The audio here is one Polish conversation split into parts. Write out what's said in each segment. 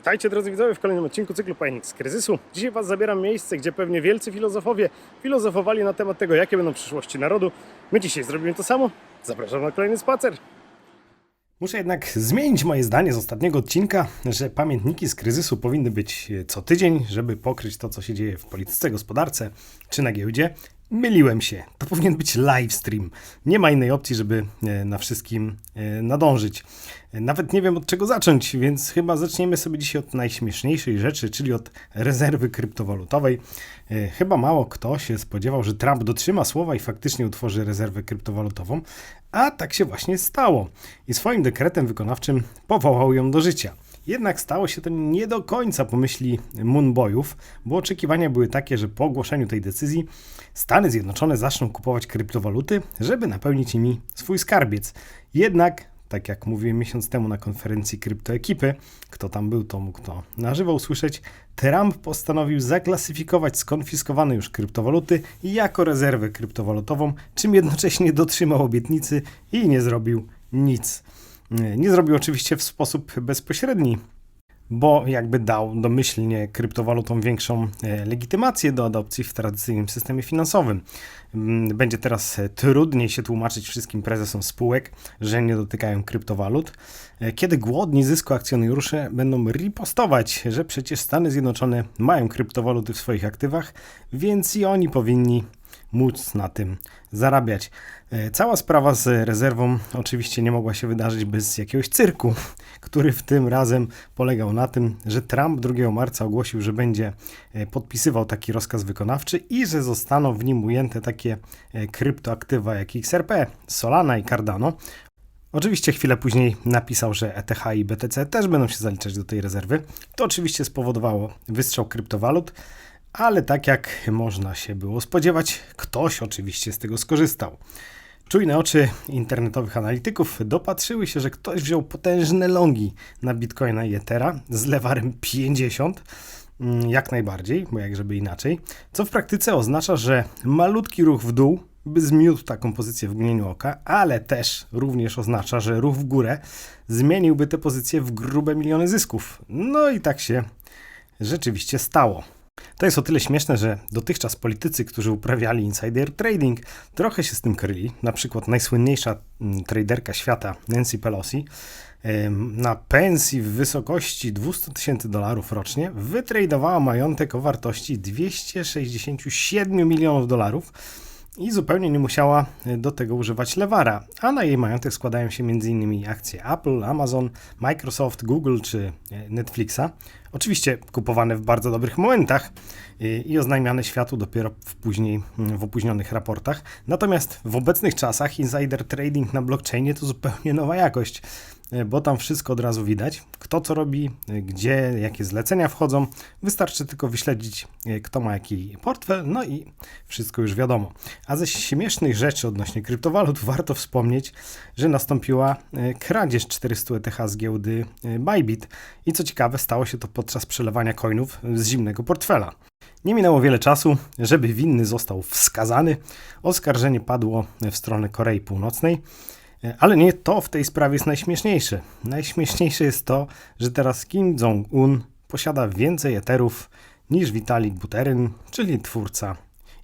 Witajcie drodzy widzowie w kolejnym odcinku cyklu Pajnik z kryzysu. Dzisiaj Was zabieram miejsce, gdzie pewnie wielcy filozofowie filozofowali na temat tego, jakie będą przyszłości narodu. My dzisiaj zrobimy to samo. Zapraszam na kolejny spacer. Muszę jednak zmienić moje zdanie z ostatniego odcinka, że pamiętniki z kryzysu powinny być co tydzień, żeby pokryć to, co się dzieje w polityce, gospodarce czy na giełdzie. Myliłem się. To powinien być live stream. Nie ma innej opcji, żeby e, na wszystkim e, nadążyć. E, Nawet nie wiem od czego zacząć, więc chyba zaczniemy sobie dzisiaj od najśmieszniejszej rzeczy, czyli od rezerwy kryptowalutowej. Chyba mało kto się spodziewał, że Trump dotrzyma słowa i faktycznie utworzy rezerwę kryptowalutową, a tak się właśnie stało. I swoim dekretem wykonawczym powołał ją do życia. Jednak stało się to nie do końca po myśli Moonboyów, bo oczekiwania były takie, że po ogłoszeniu tej decyzji Stany Zjednoczone zaczną kupować kryptowaluty, żeby napełnić nimi swój skarbiec. Jednak, tak jak mówiłem miesiąc temu na konferencji kryptoekipy, kto tam był, to mógł to na żywo usłyszeć, Trump postanowił zaklasyfikować skonfiskowane już kryptowaluty jako rezerwę kryptowalutową, czym jednocześnie dotrzymał obietnicy i nie zrobił nic. Nie, zrobił oczywiście w sposób bezpośredni, bo jakby dał domyślnie kryptowalutom większą e, legitymację do adopcji w tradycyjnym systemie finansowym. Mm, Będzie teraz e, trudniej się tłumaczyć wszystkim prezesom spółek, że nie dotykają kryptowalut, e, kiedy głodni zysku akcjonariusze będą ripostować, że przecież Stany Zjednoczone mają kryptowaluty w swoich aktywach, więc i oni powinni móc na tym zarabiać. E, Cała sprawa z rezerwą oczywiście nie mogła się wydarzyć bez jakiegoś cyrku, który w tym razem polegał na tym, że Trump 2 marca ogłosił, że będzie e, podpisywał taki rozkaz wykonawczy i że zostaną w nim ujęte takie e, kryptoaktywa jak XRP, Solana i Cardano. Oczywiście chwilę później napisał, że ETH i BTC też będą się zaliczać do tej rezerwy. To oczywiście spowodowało wystrzał kryptowalut, ale tak jak można się było spodziewać, ktoś oczywiście z tego skorzystał. Czujne oczy internetowych analityków dopatrzyły się, że ktoś wziął potężne longi na Bitcoina i Ethera z lewarem 50, mm, jak najbardziej, bo jak żeby inaczej, co w praktyce oznacza, że malutki ruch w dół by zmiótł taką pozycję w mgnieniu oka, ale też również oznacza, że ruch w górę zmieniłby tę pozycję w grube miliony zysków. No i tak się rzeczywiście stało. To jest o tyle śmieszne, że dotychczas politycy, którzy uprawiali insider trading, trochę się z tym kryli. Na przykład najsłynniejsza mm, traderka świata, Nancy Pelosi, na pensji w wysokości 200 tysięcy dolarów rocznie wytradowała majątek o wartości 267 milionów dolarów i zupełnie nie musiała e, do tego używać lewara, a na jej majątek składają się m.in. akcje Apple, Amazon, Microsoft, Google czy e, Netflixa. Oczywiście kupowane w bardzo dobrych momentach e, i oznajmiane światu dopiero w później mm, w opóźnionych raportach. Natomiast w obecnych czasach insider trading na blockchainie to zupełnie nowa jakość, bo tam wszystko od razu widać, kto co robi, e, gdzie, jakie zlecenia wchodzą. Wystarczy tylko wyśledzić, e, kto ma jaki portfel, no i wszystko już wiadomo. A ze śmiesznych rzeczy odnośnie kryptowalut warto wspomnieć, że nastąpiła e, kradzież 400 ETH z giełdy e, Bybit i co ciekawe stało się to podczas przelewania coinów z zimnego portfela. Nie minęło wiele czasu, żeby winny został wskazany. Oskarżenie padło w stronę Korei Północnej. Ale nie to w tej sprawie jest najśmieszniejsze. Najśmieszniejsze jest to, że teraz Kim Jong-un posiada więcej eterów niż Vitalik Buterin, czyli twórca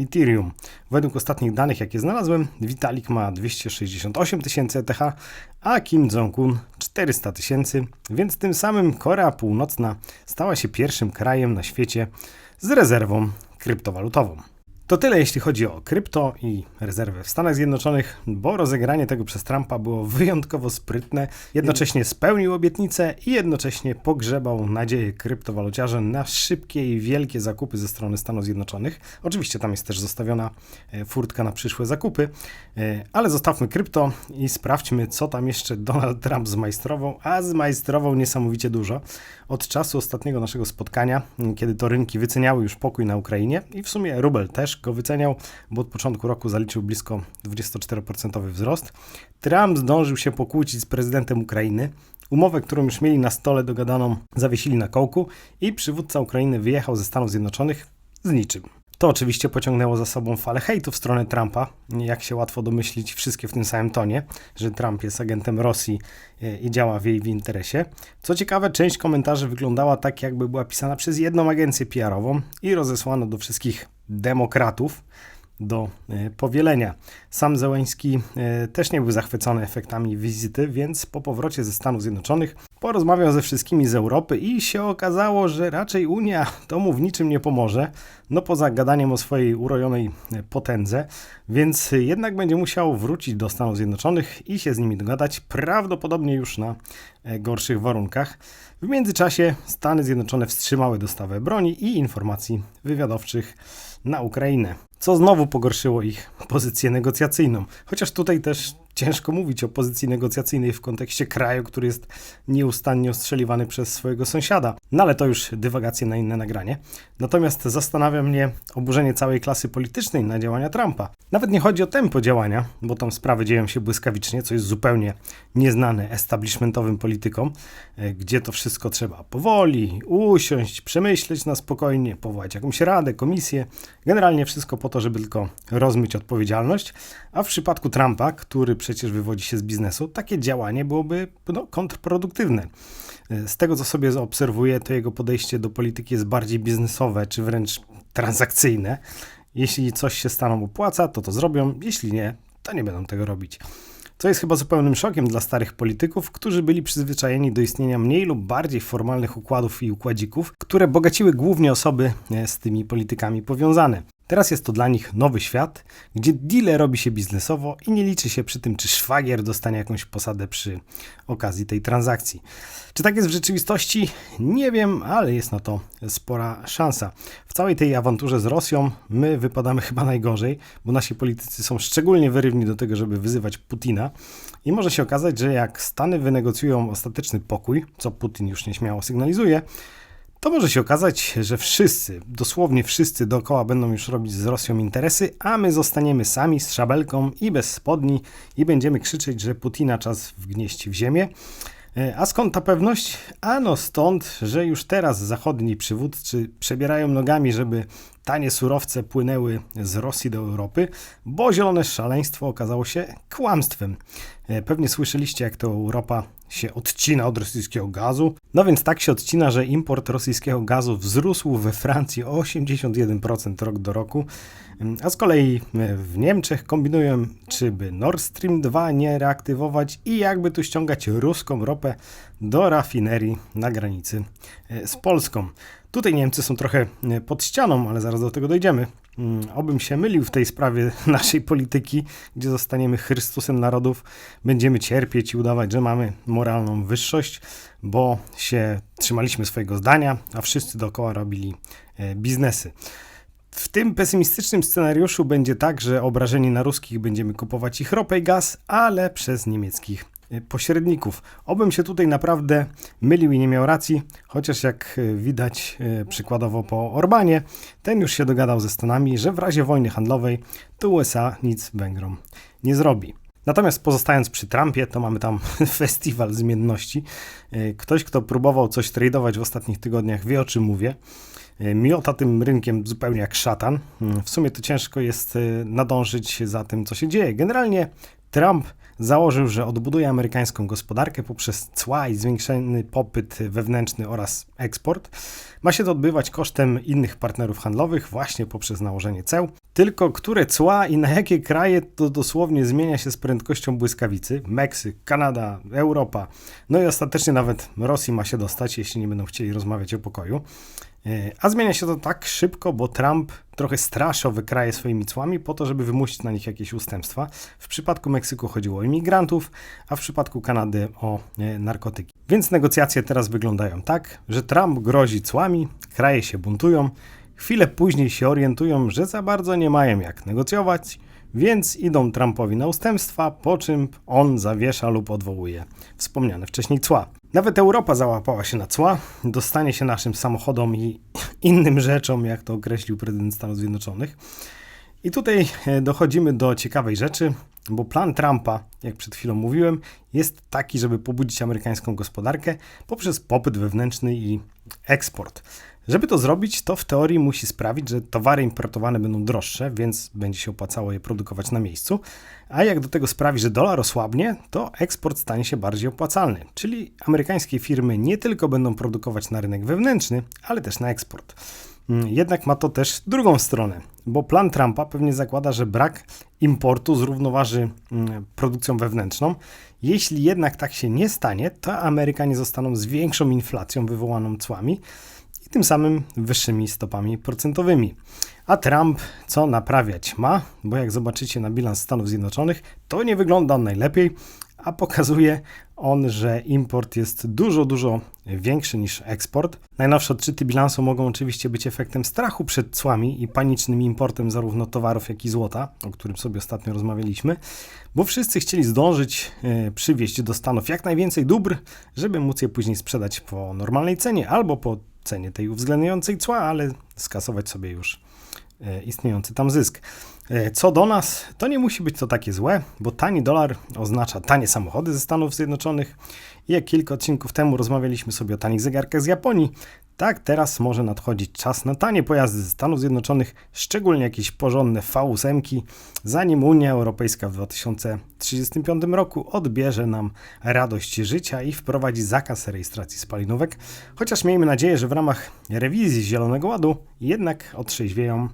Ethereum. Według ostatnich danych, jakie znalazłem, Vitalik ma 268 tysięcy ETH, a Kim Jong-un 400 tysięcy, więc tym samym Korea Północna stała się pierwszym krajem na świecie z rezerwą kryptowalutową. To tyle jeśli chodzi o krypto i rezerwę w Stanach Zjednoczonych, bo rozegranie tego przez Trumpa było wyjątkowo sprytne. Jednocześnie spełnił obietnicę i jednocześnie pogrzebał nadzieję kryptowaluciarzy na szybkie i wielkie zakupy ze strony Stanów Zjednoczonych. Oczywiście tam jest też zostawiona e, furtka na przyszłe zakupy, e, ale zostawmy krypto i sprawdźmy, co tam jeszcze Donald Trump zmajstrował, a zmajstrował niesamowicie dużo. Od czasu ostatniego naszego spotkania, kiedy to rynki wyceniały już pokój na Ukrainie i w sumie rubel też go wyceniał, bo od początku roku zaliczył blisko 24% wzrost. Trump zdążył się pokłócić z prezydentem Ukrainy. Umowę, którą już mieli na stole dogadaną, zawiesili na kołku i przywódca Ukrainy wyjechał ze Stanów Zjednoczonych z niczym. To oczywiście pociągnęło za sobą falę hejtu w stronę Trumpa. Jak się łatwo domyślić, wszystkie w tym samym tonie, że Trump jest agentem Rosji e, i działa w jej w interesie. Co ciekawe, część komentarzy wyglądała tak, jakby była pisana przez jedną agencję PR-ową i rozesłano do wszystkich demokratów do e, powielenia. Sam Zełęński e, też nie był zachwycony efektami wizyty, więc po powrocie ze Stanów Zjednoczonych porozmawiał ze wszystkimi z Europy i się okazało, że raczej Unia to mu w niczym nie pomoże, no poza gadaniem o swojej urojonej e, potędze, więc jednak będzie musiał wrócić do Stanów Zjednoczonych i się z nimi dogadać, prawdopodobnie już na gorszych warunkach. W międzyczasie Stany Zjednoczone wstrzymały dostawę broni i informacji wywiadowczych na Ukrainę co znowu pogorszyło ich pozycję negocjacyjną. Chociaż tutaj też ciężko mówić o pozycji negocjacyjnej w kontekście kraju, który jest nieustannie ostrzeliwany przez swojego sąsiada. No ale to już dywagacje na inne nagranie. Natomiast zastanawia mnie oburzenie całej klasy politycznej na działania Trumpa. Nawet nie chodzi o tempo działania, bo tam sprawy dzieją się błyskawicznie, co jest zupełnie nieznane establishmentowym politykom, e, gdzie to wszystko trzeba powoli, usiąść, przemyśleć na spokojnie, powołać jakąś radę, komisję. Generalnie wszystko po to, żeby tylko rozmyć odpowiedzialność. A w przypadku Trumpa, który przecież wywodzi się z biznesu, takie działanie byłoby no, kontrproduktywne. Z tego, co sobie zaobserwuję, to jego podejście do polityki jest bardziej biznesowe, czy wręcz transakcyjne. Jeśli coś się stanom opłaca, to to zrobią, jeśli nie, to nie będą tego robić. Co jest chyba zupełnym szokiem dla starych polityków, którzy byli przyzwyczajeni do istnienia mniej lub bardziej formalnych układów i układzików, które bogaciły głównie osoby e, z tymi politykami powiązane. Teraz jest to dla nich nowy świat, gdzie deal robi się biznesowo i nie liczy się przy tym, czy szwagier dostanie jakąś posadę przy okazji tej transakcji. Czy tak jest w rzeczywistości? Nie wiem, ale jest na to spora szansa. W całej tej awanturze z Rosją my wypadamy chyba najgorzej, bo nasi politycy są szczególnie wyrywni do tego, żeby wyzywać Putina. I może się okazać, że jak Stany wynegocjują ostateczny pokój, co Putin już nieśmiało sygnalizuje, to może się okazać, że wszyscy, dosłownie wszyscy dookoła będą już robić z Rosją interesy, a my zostaniemy sami z szabelką i bez spodni i będziemy krzyczeć, że Putina czas wgnieść w ziemię. E, a skąd ta pewność? Ano stąd, że już teraz zachodni przywódcy przebierają nogami, żeby tanie surowce płynęły z Rosji do Europy, bo zielone szaleństwo okazało się kłamstwem. E, pewnie słyszeliście, jak to Europa się odcina od rosyjskiego gazu. No więc tak się odcina, że import rosyjskiego gazu wzrósł we Francji o 81% rok do roku, a z kolei e, w Niemczech kombinują, czy by Nord Stream 2 nie reaktywować i jakby tu ściągać ruską ropę do rafinerii na granicy e, z Polską. Tutaj Niemcy są trochę e, pod ścianą, ale zaraz do tego dojdziemy. Mm, obym się mylił w tej sprawie naszej polityki, gdzie zostaniemy Chrystusem narodów, będziemy cierpieć i udawać, że mamy moralną wyższość, bo się trzymaliśmy swojego zdania, a wszyscy dookoła robili e, biznesy. W tym pesymistycznym scenariuszu będzie tak, że obrażeni na ruskich będziemy kupować ich ropę i gaz, ale przez niemieckich pośredników. Obym się tutaj naprawdę mylił i nie miał racji, chociaż jak y, widać y, przykładowo po Orbanie, ten już się dogadał ze Stanami, że w razie wojny handlowej to USA nic Węgrom nie zrobi. Natomiast pozostając przy Trumpie, to mamy tam festiwal zmienności. Ktoś, kto próbował coś tradować w ostatnich tygodniach, wie o czym mówię. Miota tym rynkiem zupełnie jak szatan. W sumie to ciężko jest nadążyć za tym, co się dzieje. Generalnie Trump założył, że odbuduje amerykańską gospodarkę poprzez cła i zwiększony popyt wewnętrzny oraz eksport. Ma się to odbywać kosztem innych partnerów handlowych, właśnie poprzez nałożenie ceł. Tylko które cła i na jakie kraje to dosłownie zmienia się z prędkością błyskawicy. Meksyk, Kanada, Europa, no i ostatecznie nawet Rosji ma się dostać, jeśli nie będą chcieli rozmawiać o pokoju. E, a zmienia się to tak szybko, bo Trump trochę straszy owe kraje swoimi cłami po to, żeby wymusić na nich jakieś ustępstwa. W przypadku Meksyku chodziło o imigrantów, a w przypadku Kanady o e, narkotyki. Więc negocjacje teraz wyglądają tak, że Trump grozi cłami, kraje się buntują, chwilę później się orientują, że za bardzo nie mają jak negocjować, więc idą Trumpowi na ustępstwa, po czym on zawiesza lub odwołuje wspomniane wcześniej cła. Nawet Europa załapała się na cła, dostanie się naszym samochodom i innym rzeczom, jak to określił prezydent Stanów Zjednoczonych. I tutaj e, dochodzimy do ciekawej rzeczy, bo plan Trumpa, jak przed chwilą mówiłem, jest taki, żeby pobudzić amerykańską gospodarkę poprzez popyt wewnętrzny i eksport. Żeby to zrobić, to w teorii musi sprawić, że towary importowane będą droższe, więc będzie się opłacało je produkować na miejscu. A jak do tego sprawi, że dolar osłabnie, to eksport stanie się bardziej opłacalny. Czyli amerykańskie firmy nie tylko będą produkować na rynek wewnętrzny, ale też na eksport. Mm, Jednak ma to też drugą stronę, bo plan Trumpa pewnie zakłada, że brak importu zrównoważy mm, produkcją wewnętrzną. Jeśli jednak tak się nie stanie, to Amerykanie zostaną z większą inflacją wywołaną cłami tym samym wyższymi stopami procentowymi. A Trump co naprawiać ma, bo jak zobaczycie na bilans Stanów Zjednoczonych, to nie wygląda on najlepiej, a pokazuje on, że import jest dużo, dużo większy niż eksport. Najnowsze odczyty bilansu mogą oczywiście być efektem strachu przed cłami i panicznym importem zarówno towarów, jak i złota, o którym sobie ostatnio rozmawialiśmy, bo wszyscy chcieli zdążyć e, przywieźć do Stanów jak najwięcej dóbr, żeby móc je później sprzedać po normalnej cenie albo po cenie tej uwzględniającej cła, ale skasować sobie już e, istniejący tam zysk. E, Co do nas, to nie musi być to takie złe, bo tani dolar oznacza tanie samochody ze Stanów Zjednoczonych. Jak kilka odcinków temu rozmawialiśmy sobie o tanich zegarkach z Japonii, tak teraz może nadchodzić czas na tanie pojazdy ze Stanów Zjednoczonych, szczególnie jakieś porządne V8, zanim Unia Europejska w 2035 roku odbierze nam radość życia i wprowadzi zakaz rejestracji spalinówek. Chociaż miejmy nadzieję, że w ramach rewizji Zielonego Ładu jednak otrzeźwieją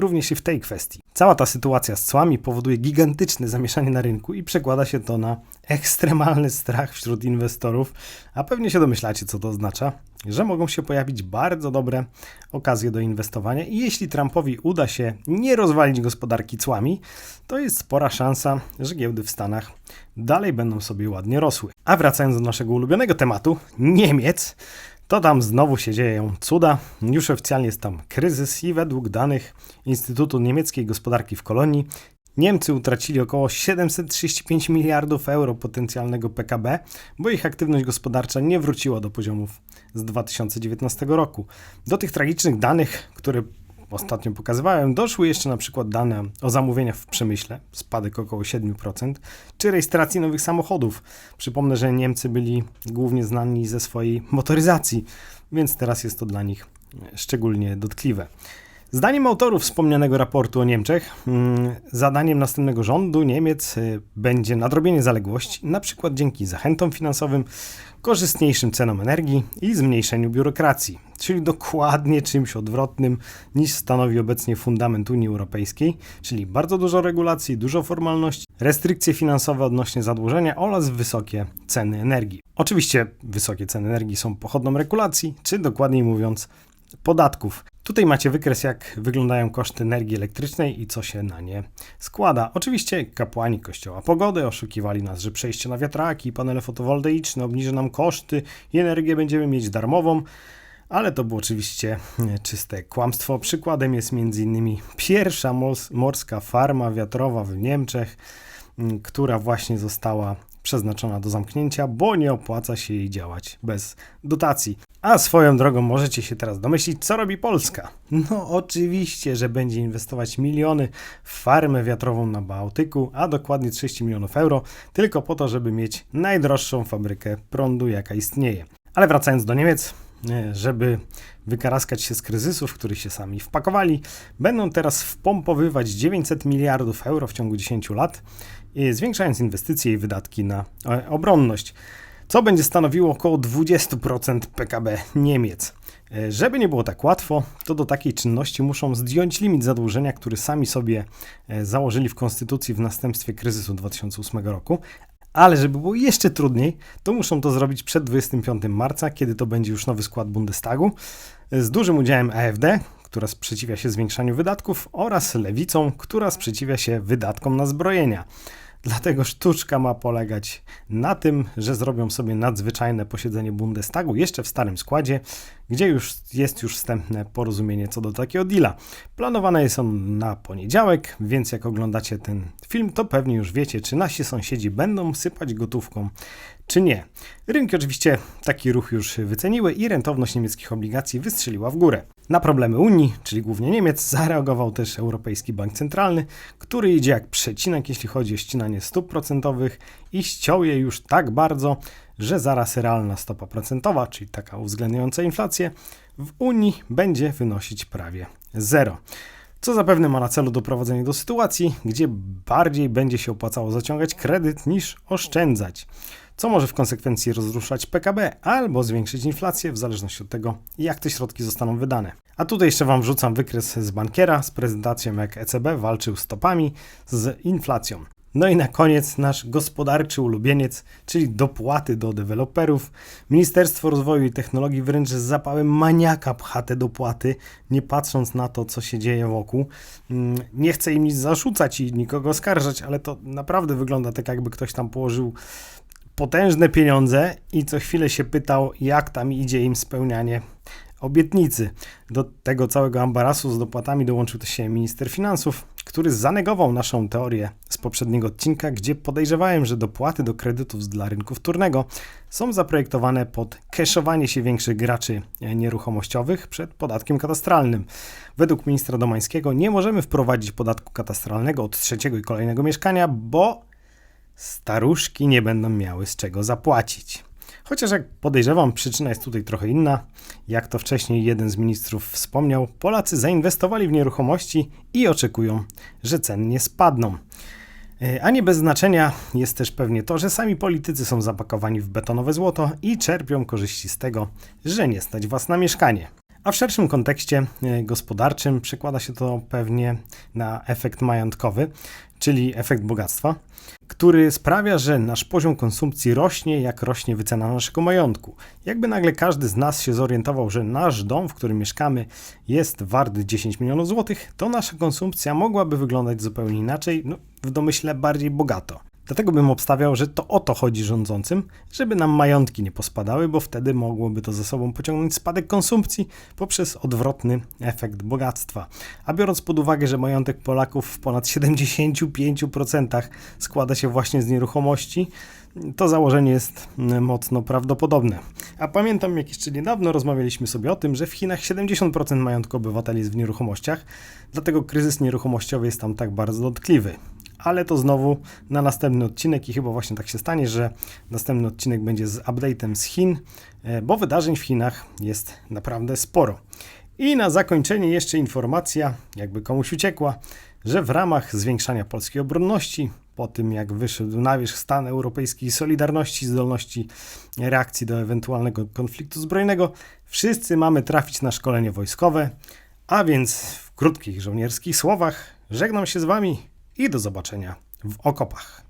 również i w tej kwestii. Cała ta sytuacja z cłami powoduje gigantyczne zamieszanie na rynku i przekłada się to na ekstremalny strach wśród inwestorów, a pewnie się domyślacie, co to oznacza, że mogą się pojawić bardzo dobre okazje do inwestowania i jeśli Trumpowi uda się nie rozwalić gospodarki cłami, to jest spora szansa, że giełdy w Stanach dalej będą sobie ładnie rosły. A wracając do naszego ulubionego tematu, Niemiec, to tam znowu się dzieją cuda. Już oficjalnie jest tam kryzys i według danych Instytutu Niemieckiej Gospodarki w Kolonii Niemcy utracili około 735 miliardów euro potencjalnego PKB, bo ich aktywność gospodarcza nie wróciła do poziomów z 2019 roku. Do tych tragicznych danych, które ostatnio pokazywałem, doszły jeszcze na przykład dane o zamówieniach w przemyśle, spadek około 7%, czy rejestracji nowych samochodów. Przypomnę, że Niemcy byli głównie znani ze swojej motoryzacji, więc teraz jest to dla nich szczególnie dotkliwe. Zdaniem autorów wspomnianego raportu o Niemczech, mm, zadaniem następnego rządu Niemiec y, będzie nadrobienie zaległości, na przykład dzięki zachętom finansowym, korzystniejszym cenom energii i zmniejszeniu biurokracji, czyli dokładnie czymś odwrotnym niż stanowi obecnie fundament Unii Europejskiej, czyli bardzo dużo regulacji, dużo formalności, restrykcje finansowe odnośnie zadłużenia oraz wysokie ceny energii. Oczywiście wysokie ceny energii są pochodną regulacji, czy dokładniej mówiąc podatków. Tutaj macie wykres, jak wyglądają koszty energii elektrycznej i co się na nie składa. Oczywiście kapłani Kościoła Pogody oszukiwali nas, że przejście na wiatraki i panele fotowoltaiczne obniży nam koszty i energię będziemy mieć darmową. Ale to było oczywiście czyste kłamstwo. Przykładem jest m.in. pierwsza mors- morska farma wiatrowa w Niemczech, m, która właśnie została przeznaczona do zamknięcia, bo nie opłaca się jej działać bez dotacji. A swoją drogą możecie się teraz domyślić, co robi Polska. No oczywiście, że będzie inwestować miliony w farmę wiatrową na Bałtyku, a dokładnie 30 milionów euro, tylko po to, żeby mieć najdroższą fabrykę prądu, jaka istnieje. Ale wracając do Niemiec, żeby wykaraskać się z kryzysów, w których się sami wpakowali, będą teraz wpompowywać 900 miliardów euro w ciągu 10 lat, e, zwiększając inwestycje i wydatki na e, obronność co będzie stanowiło około 20% PKB Niemiec. E, Żeby nie było tak łatwo, to do takiej czynności muszą zdjąć limit zadłużenia, który sami sobie e, założyli w konstytucji w następstwie kryzysu 2008 roku. Ale żeby było jeszcze trudniej, to muszą to zrobić przed 25 marca, kiedy to będzie już nowy skład Bundestagu, z dużym udziałem AfD, która sprzeciwia się zwiększaniu wydatków, oraz lewicą, która sprzeciwia się wydatkom na zbrojenia. Dlatego sztuczka ma polegać na tym, że zrobią sobie nadzwyczajne posiedzenie Bundestagu jeszcze w starym składzie, gdzie już jest już wstępne porozumienie co do takiego deala. Planowane jest on na poniedziałek, więc jak oglądacie ten film, to pewnie już wiecie, czy nasi sąsiedzi będą sypać gotówką, czy nie. Rynki oczywiście taki ruch już wyceniły i rentowność niemieckich obligacji wystrzeliła w górę. Na problemy Unii, czyli głównie Niemiec, zareagował też Europejski Bank Centralny, który idzie jak przecinak, jeśli chodzi o ścinanie stóp procentowych i ściął je już tak bardzo, że zaraz realna stopa procentowa, czyli taka uwzględniająca inflację, w Unii będzie wynosić prawie zero. Co zapewne ma na celu doprowadzenie do sytuacji, gdzie bardziej będzie się opłacało zaciągać kredyt niż oszczędzać, co może w konsekwencji rozruszać PKB albo zwiększyć inflację, w zależności od tego, jak te środki zostaną wydane. A tutaj jeszcze Wam wrzucam wykres z bankiera z prezentacją, jak ECB walczył stopami z inflacją. No i na koniec nasz gospodarczy ulubieniec, czyli dopłaty do deweloperów. Ministerstwo Rozwoju i Technologii wręcz z zapałem maniaka pcha te dopłaty, nie patrząc na to, co się dzieje wokół. Mm, Nie chcę im nic zarzucać i nikogo oskarżać, ale to naprawdę wygląda tak, jakby ktoś tam położył potężne pieniądze i co chwilę się pytał, jak tam idzie im spełnianie obietnicy. Do tego całego ambarasu z dopłatami dołączył też się minister finansów, który zanegował naszą teorię z poprzedniego odcinka, gdzie podejrzewałem, że dopłaty do kredytów dla rynku wtórnego są zaprojektowane pod keszowanie się większych graczy nieruchomościowych przed podatkiem katastralnym. Według ministra Domańskiego nie możemy wprowadzić podatku katastralnego od trzeciego i kolejnego mieszkania, bo staruszki nie będą miały z czego zapłacić. Chociaż jak podejrzewam, przyczyna jest tutaj trochę inna. Jak to wcześniej jeden z ministrów wspomniał, Polacy zainwestowali w nieruchomości i oczekują, że ceny nie spadną. E, A nie bez znaczenia jest też pewnie to, że sami politycy są zapakowani w betonowe złoto i czerpią korzyści z tego, że nie stać was na mieszkanie. A w szerszym kontekście e, gospodarczym przekłada się to pewnie na efekt majątkowy, czyli efekt bogactwa, który sprawia, że nasz poziom konsumpcji rośnie, jak rośnie wycena naszego majątku. Jakby nagle każdy z nas się zorientował, że nasz dom, w którym mieszkamy, jest wart 10 milionów złotych, to nasza konsumpcja mogłaby wyglądać zupełnie inaczej, no, w domyśle bardziej bogato. Dlatego bym obstawiał, że to o to chodzi rządzącym, żeby nam majątki nie pospadały, bo wtedy mogłoby to ze sobą pociągnąć spadek konsumpcji poprzez odwrotny efekt bogactwa. A biorąc pod uwagę, że majątek Polaków w ponad 75% składa się właśnie z nieruchomości, to założenie jest mm, mocno prawdopodobne. A pamiętam, jak jeszcze niedawno rozmawialiśmy sobie o tym, że w Chinach 70% majątku obywateli jest w nieruchomościach, dlatego kryzys nieruchomościowy jest tam tak bardzo dotkliwy ale to znowu na następny odcinek i chyba właśnie tak się stanie, że następny odcinek będzie z update'em z Chin, e, bo wydarzeń w Chinach jest naprawdę sporo. I na zakończenie jeszcze informacja, jakby komuś uciekła, że w ramach zwiększania polskiej obronności, po tym jak wyszedł na wierzch stan europejskiej solidarności, zdolności reakcji do ewentualnego konfliktu zbrojnego, wszyscy mamy trafić na szkolenie wojskowe, a więc w krótkich żołnierskich słowach żegnam się z Wami i do zobaczenia w okopach.